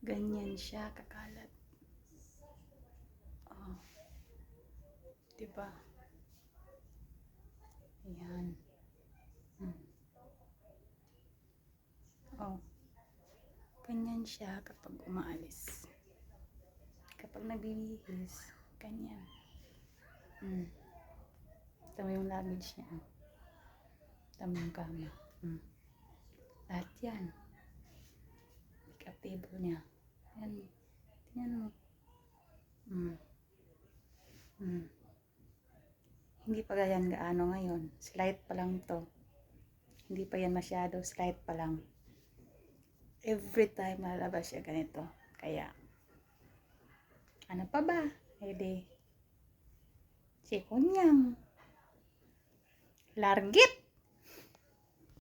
Ganyan siya kakalat. Oh. Diba? Ayan. Hmm. Oh. Ganyan siya kapag umaalis. Kapag nagbibihis, ganyan. Hmm. Mo yung luggage niya. Mo yung kama. Hmm. Lahat yan. Make up table niya. Yan. Tingnan mo. Hmm. Hmm. Hindi pa ganyan gaano ngayon. Slight pa lang to. Hindi pa yan masyado. Slight pa lang. Every time lalabas siya ganito. Kaya, ano pa ba? Ede, si Kunyang. Largit!